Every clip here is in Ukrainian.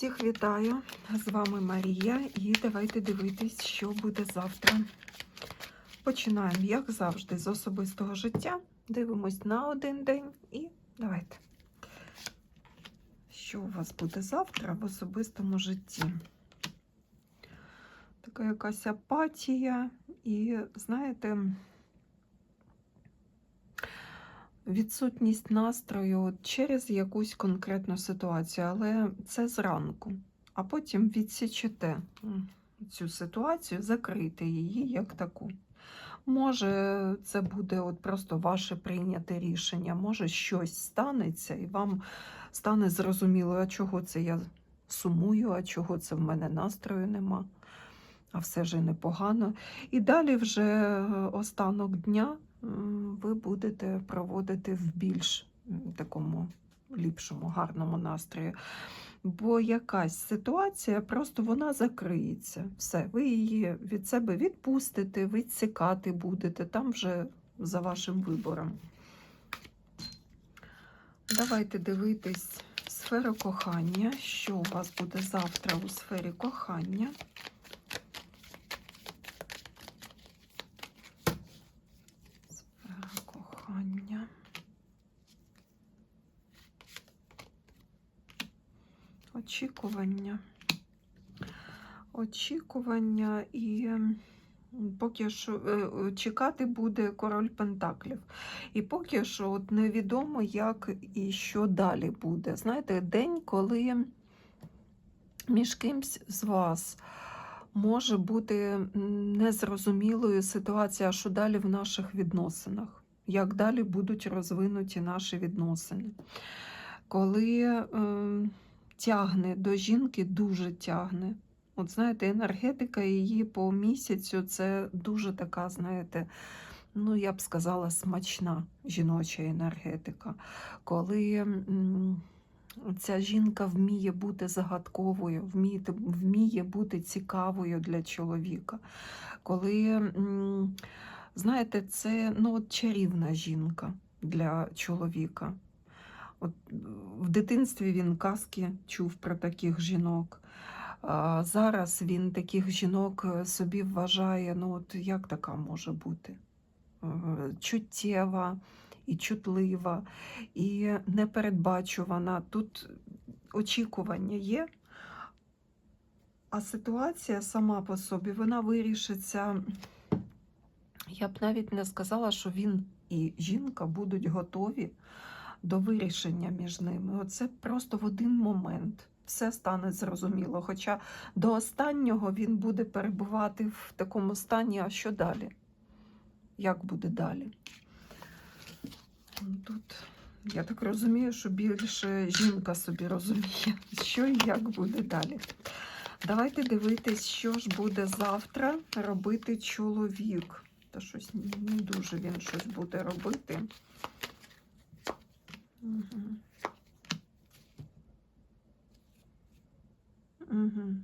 Всіх вітаю! З вами Марія, і давайте дивитись, що буде завтра. Починаємо, як завжди, з особистого життя. Дивимось на один день і давайте. Що у вас буде завтра в особистому житті? Така якась апатія, і, знаєте, відсутність настрою через якусь конкретну ситуацію, але це зранку. А потім відсічете цю ситуацію, закрити її як таку. Може, це буде от просто ваше прийняте рішення, може щось станеться, і вам стане зрозуміло, а чого це я сумую, а чого це в мене настрою нема, а все ж непогано. І далі вже останок дня ви будете проводити в більш такому ліпшому, гарному настрої. Бо якась ситуація, просто вона закриється. Все, ви її від себе відпустите, відсікати будете, там вже за вашим вибором. Давайте дивитись сферу кохання. Що у вас буде завтра у сфері кохання? Сфера кохання. Очікування. Очікування і поки що е, е, чекати буде король Пентаклів. І поки що от невідомо, як і що далі буде. Знаєте, день, коли між кимсь з вас може бути незрозумілою ситуація, що далі в наших відносинах, як далі будуть розвинуті наші відносини. Коли е, тягне до жінки, дуже тягне. От знаєте, енергетика її по місяцю це дуже така, знаєте, ну я б сказала, смачна жіноча енергетика. Коли ця жінка вміє бути загадковою, вміє, вміє бути цікавою для чоловіка. Коли, знаєте, це ну, от чарівна жінка для чоловіка. От в дитинстві він казки чув про таких жінок. Зараз він таких жінок е, собі вважає, ну от як така може бути? Е, Чуттєва і чутлива, і непередбачувана. Тут очікування є, а ситуація сама по собі вона вирішиться. Я б навіть не сказала, що він і жінка будуть готові до вирішення між ними. Оце просто в один момент все стане зрозуміло. Хоча до останнього він буде перебувати в такому стані, а що далі? Як буде далі? Тут, я так розумію, що більше жінка собі розуміє, що і як буде далі. Давайте дивитись, що ж буде завтра робити чоловік. Та щось не дуже він щось буде робити. Угу.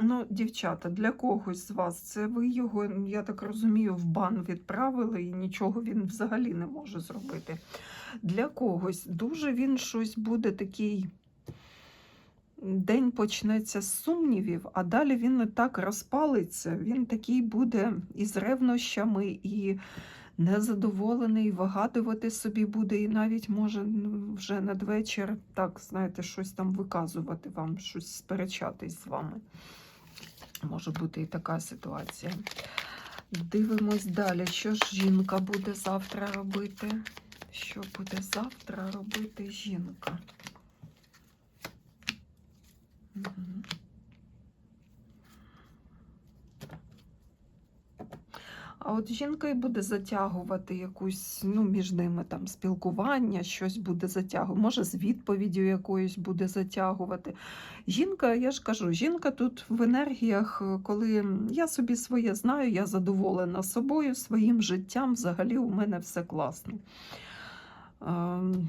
Ну, дівчата, для когось з вас це ви його, я так розумію, в бан відправили і нічого він взагалі не може зробити. Для когось дуже він щось буде такий. День почнеться з сумнівів, а далі він не так розпалиться. Він такий буде із ревнощами і незадоволений, вигадувати собі буде, і навіть може вже надвечір так, знаєте, щось там виказувати вам, щось сперечатись з вами. Може бути і така ситуація. Дивимось далі, що ж жінка буде завтра робити. Що буде завтра робити жінка? Мгм. А от жінка і буде затягувати якусь, ну, між ними там спілкування, щось буде затягувати, може, з відповіддю якоюсь буде затягувати. Жінка, я ж кажу, жінка тут в енергіях, коли я собі своє знаю, я задоволена собою, своїм життям, взагалі у мене все класно. Ем,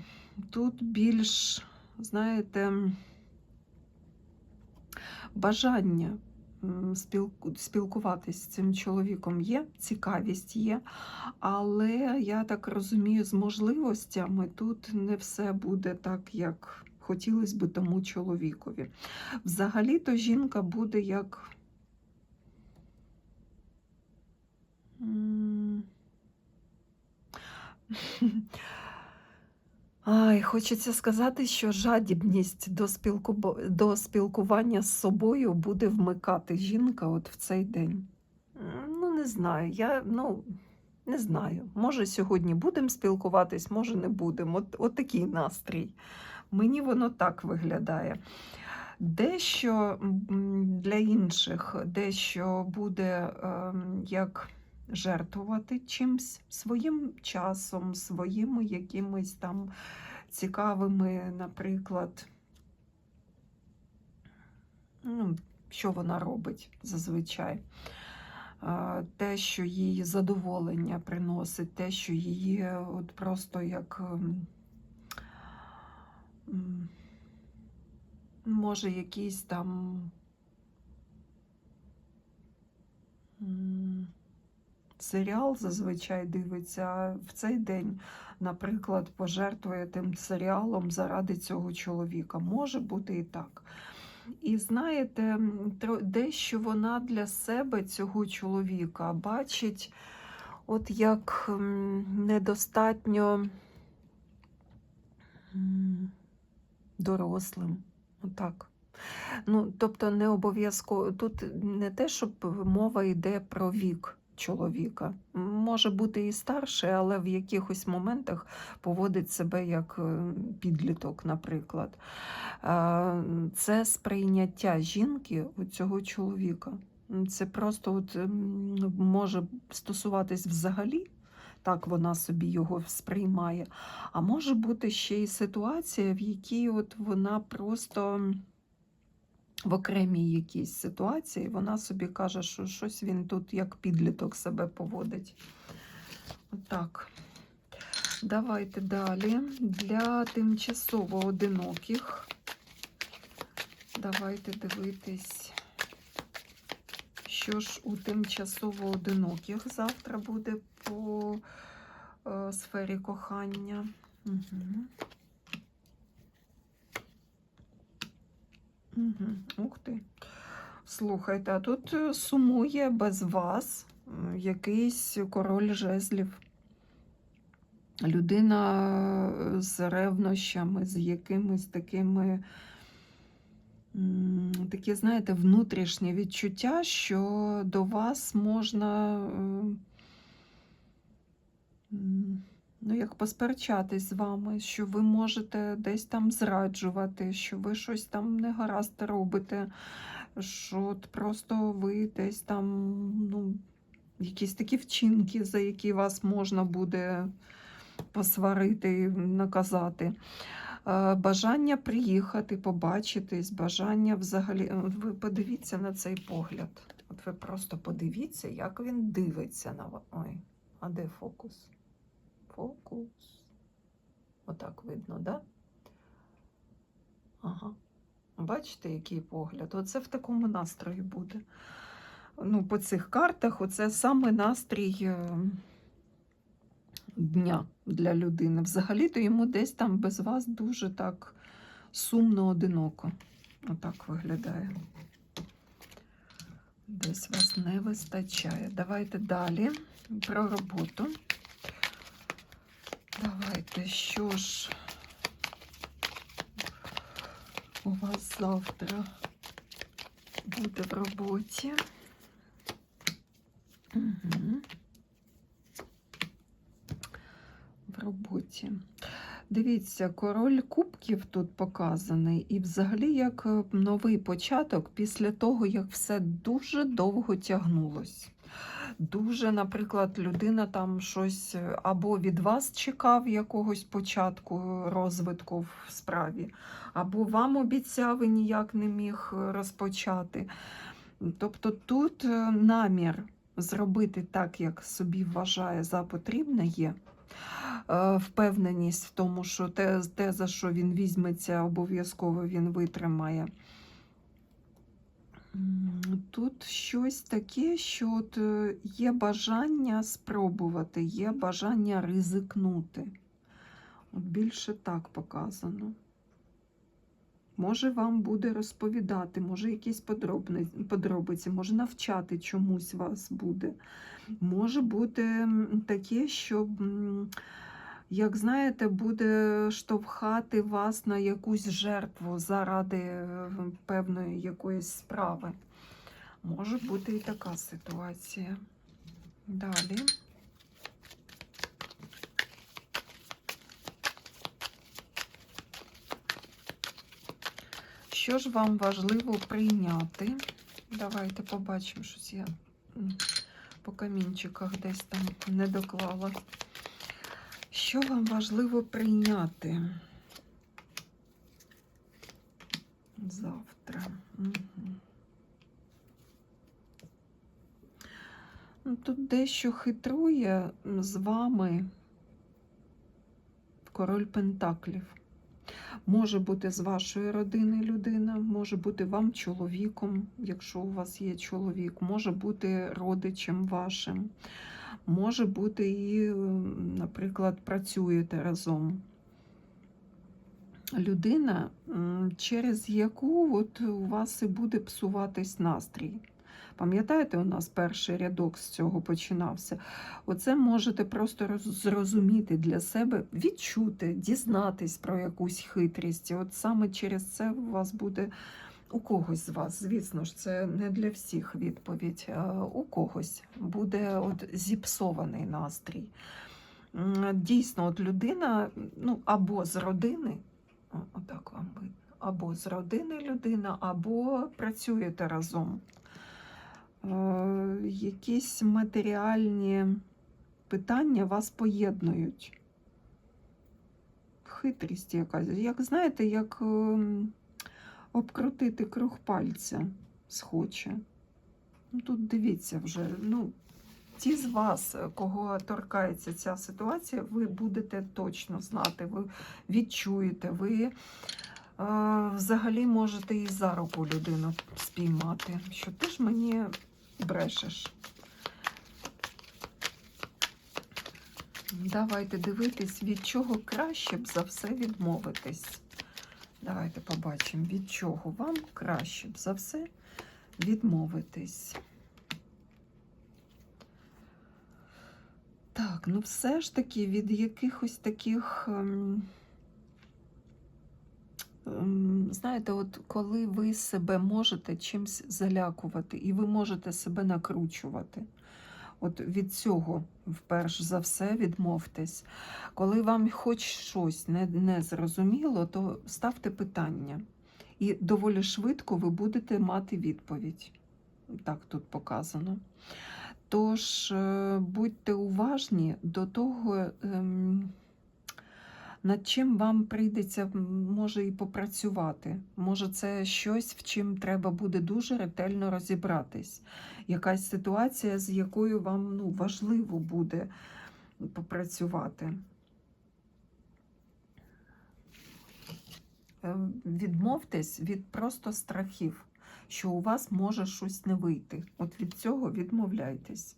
Тут більш, знаєте, бажання спілкуватись з цим чоловіком є, цікавість є, але я так розумію, з можливостями тут не все буде так, як хотілося б тому чоловікові. Взагалі-то жінка буде як. Ай, хочеться сказати, що жадібність до, спілку... до спілкування з собою буде вмикати жінка от в цей день. Ну, не знаю. Я ну, не знаю. Може, сьогодні будемо спілкуватись, може, не будемо. От, от такий настрій. Мені воно так виглядає. Дещо для інших, дещо буде ем, як жертвувати чимсь своїм часом, своїми якимись там цікавими, наприклад, ну, що вона робить зазвичай. Те, що їй задоволення приносить, те, що її от просто як ем, може якийсь там серіал зазвичай дивиться, а в цей день, наприклад, пожертвує тим серіалом заради цього чоловіка. Може бути і так. І знаєте, дещо вона для себе цього чоловіка бачить, от як недостатньо дорослим. Отак. Ну, тобто не обов'язково тут не те, щоб мова йде про вік чоловіка. Може бути і старший, але в якихось моментах поводить себе як е, підліток, наприклад. Це сприйняття жінки у цього чоловіка. Це просто от, може стосуватись взагалі. Так вона собі його сприймає. А може бути ще й ситуація, в якій от вона просто в окремій якійсь ситуації вона собі каже, що щось він тут як підліток себе поводить. Отак. Давайте далі. Для тимчасово одиноких. Давайте дивитись, що ж у тимчасово одиноких завтра буде по е, сфері кохання. Угу. Угу. Ух ти. Слухайте, а тут е, сумує без вас якийсь король жезлів. Людина е, з ревнощами, з якимись такими, такі, знаєте, внутрішні відчуття, що до вас можна ну, як посперечатись з вами, що ви можете десь там зраджувати, що ви щось там негаразд робите, що от просто ви десь там, ну, якісь такі вчинки, за які вас можна буде посварити, наказати. Е, Бажання приїхати, побачитись, бажання взагалі. е, Ви подивіться на цей погляд. От ви просто подивіться, як він дивиться на вас. Ой, а де фокус? Фокус. Отак видно, да? Ага. Бачите, який погляд? Оце в такому настрої буде. Ну, по цих картах оце саме настрій е, дня для людини. Взагалі-то йому десь там без вас дуже так сумно, одиноко. Отак виглядає. Десь вас не вистачає. Давайте далі про роботу. Давайте, що ж у вас завтра буде в роботі? Угу. В роботі. Дивіться, король кубків тут показаний, і взагалі як новий початок після того, як все дуже довго тягнулось. Дуже, наприклад, людина там щось е, або від вас чекав якогось початку розвитку в справі, або вам обіцяв і ніяк не міг е, розпочати. Тобто тут е, намір зробити так, як собі вважає за потрібне, є. Е, Впевненість в тому, що те, те, за що він візьметься, обов'язково він витримає. Тут щось таке, що от е, є бажання спробувати, є бажання ризикнути. От більше так показано. Може, вам буде розповідати, може, якісь подробиці, може навчати чомусь вас буде. Може бути таке, що, м, як знаєте, буде штовхати вас на якусь жертву заради е, певної якоїсь справи. Може бути і така ситуація. Далі. Що ж вам важливо прийняти? Давайте побачимо, щось я по камінчиках десь там не доклала. Що вам важливо прийняти? Завтра. Ну, Тут дещо хитрує з вами король Пентаклів. Може бути з вашої родини людина, може бути вам чоловіком, якщо у вас є чоловік, може бути родичем вашим, може бути і, наприклад, працюєте разом. Людина, через яку от у вас і буде псуватись настрій. Пам'ятаєте, у нас перший рядок з цього починався. Оце можете просто зрозуміти для себе, відчути, дізнатись про якусь хитрість. І от саме через це у вас буде у когось з вас, звісно ж, це не для всіх відповідь. У когось буде от зіпсований настрій. Дійсно, от людина, ну або з родини, отак вам видно, або з родини людина, або працюєте разом. Е, якісь матеріальні питання вас поєднують. Хитрість якась. Як знаєте, як ем, обкрутити круг пальця схоче. Ну, Тут дивіться вже, ну, ті з вас, кого торкається ця ситуація, ви будете точно знати, ви відчуєте, ви е, взагалі можете і за руку людину спіймати, що ти ж мені брешеш. Давайте дивитись, від чого краще б за все відмовитись. Давайте побачимо, від чого вам краще б за все відмовитись. Так, ну все ж таки від якихось таких. ем, ем, Знаєте, от коли ви себе можете чимось залякувати, і ви можете себе накручувати. От від цього, вперш за все, відмовтесь. Коли вам хоч щось не, не зрозуміло, то ставте питання. І доволі швидко ви будете мати відповідь. Так тут показано. Тож е, будьте уважні до того, ем, над чим вам прийдеться, може, і попрацювати. Може, це щось, в чим треба буде дуже ретельно розібратись. Якась ситуація, з якою вам ну, важливо буде попрацювати. Е, Відмовтесь від просто страхів, що у вас може щось не вийти. От від цього відмовляйтесь.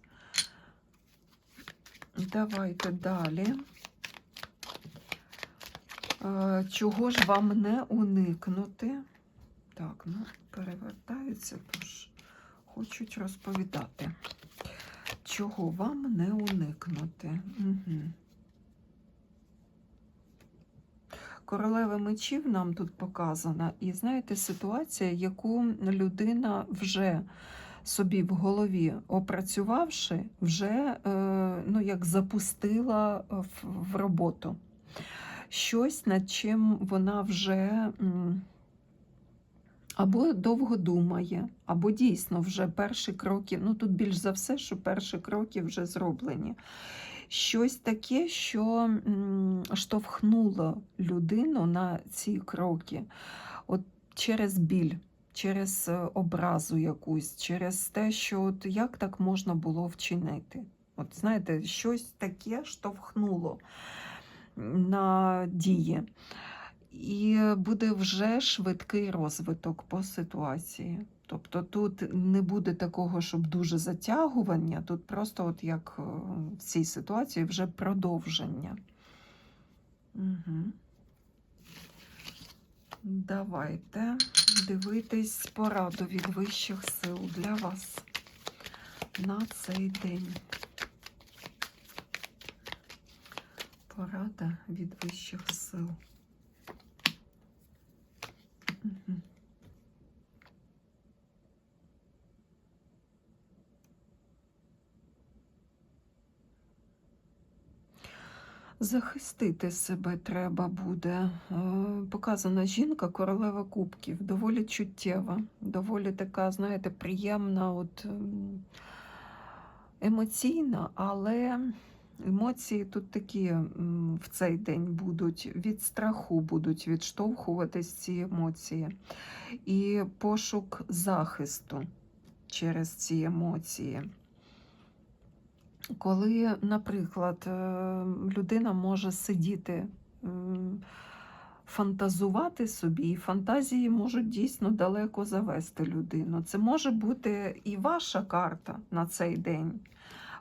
Давайте далі. Е, Чого ж вам не уникнути? Так, ну, перевертаються, тож хочуть розповідати. Чого вам не уникнути? Угу. Королева мечів нам тут показана, і знаєте, ситуація, яку людина вже собі в голові опрацювавши, вже е, ну, як запустила в, в роботу. Щось, над чим вона вже або довго думає, або дійсно вже перші кроки, ну тут більш за все, що перші кроки вже зроблені. Щось таке, що штовхнуло людину на ці кроки. От через біль, через е, образу якусь, через те, що от як так можна було вчинити. От знаєте, щось таке штовхнуло на дії. І буде вже швидкий розвиток по ситуації. Тобто тут не буде такого, щоб дуже затягування, тут просто, от як е, в цій ситуації, вже продовження. Угу. Давайте дивитись пораду від вищих сил для вас на цей день. Порада від вищих сил. Захистити себе треба буде. Е, Показана жінка, королева кубків, доволі чуттєва, доволі така, знаєте, приємна, от ем, емоційна, але емоції тут такі в цей день будуть від страху, будуть відштовхуватись ці емоції. І пошук захисту через ці емоції. Коли, наприклад, е, людина може сидіти, фантазувати собі, і фантазії можуть дійсно далеко завести людину. Це може бути і ваша карта на цей день.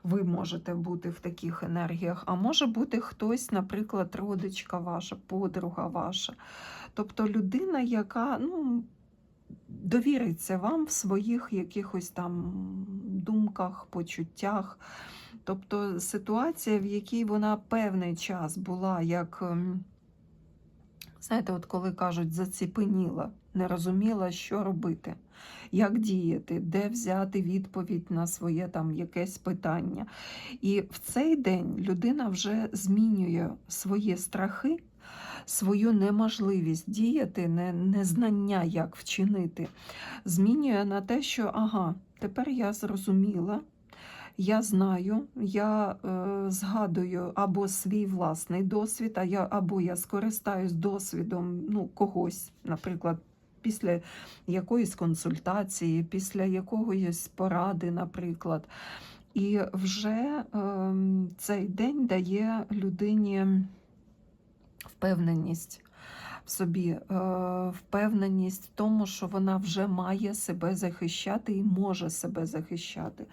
Ви можете бути в таких енергіях, а може бути хтось, наприклад, родичка ваша, подруга ваша. Тобто людина, яка ну, довіриться вам в своїх якихось там думках, почуттях. Тобто ситуація, в якій вона певний час була, як, ем, знаєте, от коли кажуть, заціпеніла, не розуміла, що робити, як діяти, де взяти відповідь на своє там якесь питання. І в цей день людина вже змінює свої страхи, свою неможливість діяти, не, незнання, як вчинити, змінює на те, що ага, тепер я зрозуміла. Я знаю, я е, згадую або свій власний досвід, а я, або я скористаюсь досвідом ну, когось, наприклад, після якоїсь консультації, після якоїсь поради, наприклад. І вже е, цей день дає людині впевненість в собі, е, впевненість в тому, що вона вже має себе захищати і може себе захищати.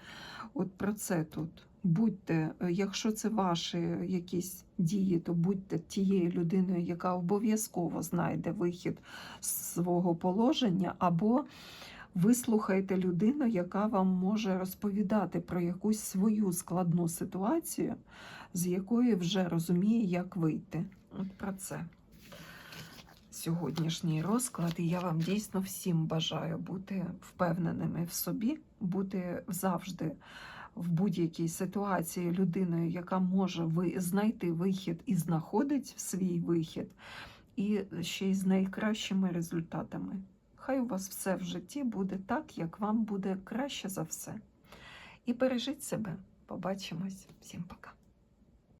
От про це тут. Будьте, е, якщо це ваші якісь дії, то будьте тією людиною, яка обов'язково знайде вихід з свого положення, або вислухайте людину, яка вам може розповідати про якусь свою складну ситуацію, з якої вже розуміє, як вийти. От про це сьогоднішній розклад, і я вам дійсно всім бажаю бути впевненими в собі, бути завжди в будь-якій ситуації людиною, яка може знайти вихід і знаходить свій вихід, і ще й з найкращими результатами. Хай у вас все в житті буде так, як вам буде краще за все. І бережіть себе. Побачимось. Всім пока.